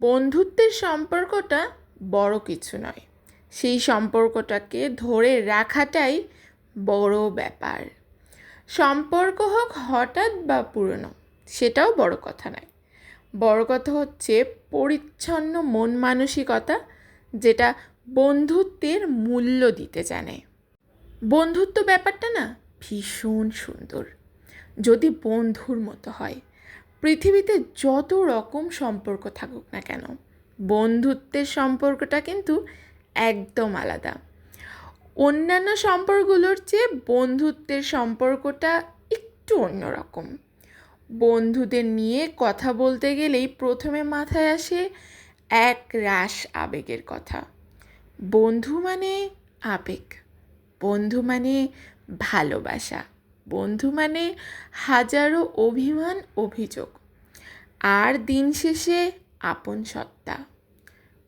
বন্ধুত্বের সম্পর্কটা বড় কিছু নয়। সেই সম্পর্কটাকে ধরে রাখাটাই বড় ব্যাপার। সম্পর্ক হোক হঠাৎ বা পুরনো, সেটাও বড় কথা নয়। বড় কথা হচ্ছে পরিচ্ছন্ন মন মানসিকতা, যেটা বন্ধুত্বের মূল্য দিতে জানে। বন্ধুত্ব ব্যাপারটা না ভীষণ সুন্দর। যদি বন্ধুর মতো হয় পৃথিবীতে যত রকম সম্পর্ক থাকুক না কেন, বন্ধুত্বের সম্পর্কটা কিন্তু একদম আলাদা। অন্যান্য সম্পর্কগুলোর চেয়ে বন্ধুত্বের সম্পর্কটা একটু অন্যরকম বন্ধুদের নিয়ে কথা বলতে গেলেই প্রথমে মাথায় আসে এক রাস আবেগের কথা। বন্ধু মানে আবেগ, বন্ধু মানে ভালোবাসা। বন্ধু মানে হাজারো অভিমান, অভিযোগ। আর দিন শেষে আপন সত্তা।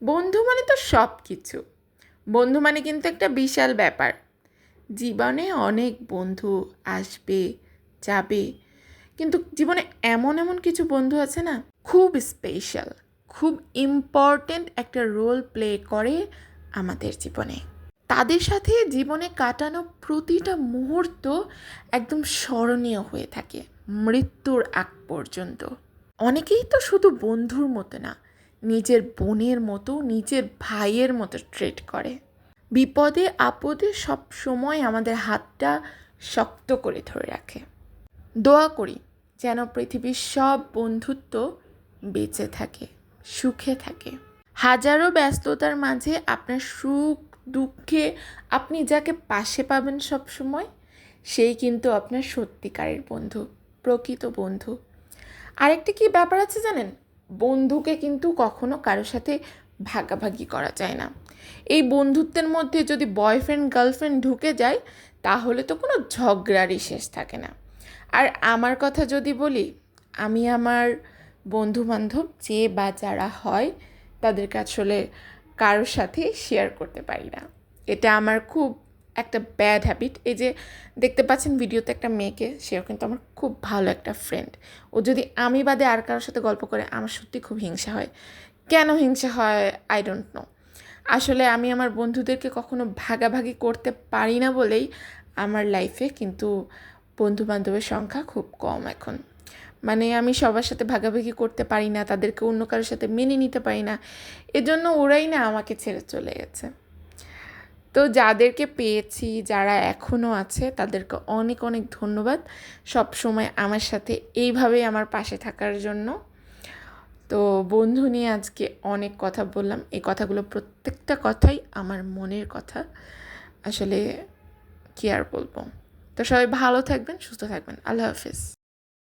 বন্ধু মানে তো সব কিছু বন্ধু মানে কিন্তু একটা বিশাল ব্যাপার। জীবনে অনেক বন্ধু আসবে, যাবে। কিন্তু জীবনে এমন এমন কিছু বন্ধু আছে না, খুব স্পেশাল খুব ইম্পর্ট্যান্ট একটা রোল প্লে করে আমাদের জীবনে। তাদের সাথে জীবনে কাটানো প্রতিটা মুহূর্ত একদম স্মরণীয় হয়ে থাকে, মৃত্যুর আগ পর্যন্ত। অনেকেই তো শুধু বন্ধুর মতো না, নিজের বোনের মতো, নিজের ভাইয়ের মতো ট্রিট করে। বিপদে আপদে সব সময় আমাদের হাতটা শক্ত করে ধরে রাখে। দোয়া করি যেন পৃথিবীর সব বন্ধুত্ব বেঁচে থাকে, সুখে থাকে। হাজারো ব্যস্ততার মাঝে আপনার সুখ দুঃখে আপনি যাকে পাশে পাবেন সব সময় সেই কিন্তু আপনার সত্যিকারের বন্ধু, প্রকৃত বন্ধু। আরেকটি কি ব্যাপার আছে জানেন? বন্ধুকে কিন্তু কখনো কারোর সাথে ভাগাভাগি করা যায় না। এই বন্ধুত্বের মধ্যে যদি বয়ফ্রেন্ড, গার্লফ্রেন্ড ঢুকে যায়, তাহলে তো কোনো ঝগড়ারই শেষ থাকে না। আর আমার কথা যদি বলি, আমি আমার বন্ধু বান্ধব যে বা যারা হয়, তাদেরকে আসলে কারোর সাথে শেয়ার করতে পারি না। এটা আমার খুব একটা ব্যাড হ্যাবিট এই যে দেখতে পাচ্ছেন ভিডিওতে একটা মেয়েকে, সেও কিন্তু আমার খুব ভালো একটা ফ্রেন্ড ও যদি আমি বাদে আর কারোর সাথে গল্প করে, আমার সত্যি খুব হিংসা হয়। কেন হিংসা হয়? আই ডোন্ট নো আসলে আমি আমার বন্ধুদেরকে কখনো ভাগাভাগি করতে পারি না বলেই আমার লাইফে কিন্তু বন্ধু বান্ধবের সংখ্যা খুব কম এখন। মানে আমি সবার সাথে ভাগাভাগি করতে পারি না, তাদেরকে অন্য কারোর সাথে মেনে নিতে পারি না। এজন্য ওরাই না আমাকে ছেড়ে চলে গেছে। তো যাদেরকে পেয়েছি, যারা এখনও আছে, তাদেরকে অনেক অনেক ধন্যবাদ। সব সময় আমার সাথে এইভাবেই আমার পাশে থাকার জন্য। তো বন্ধু নিয়ে আজকে অনেক কথা বললাম। এই কথাগুলো প্রত্যেকটা কথাই আমার মনের কথা। আসলে কি আর বলব? তো সবাই ভালো থাকবেন, সুস্থ থাকবেন। আল্লাহ হাফিজ।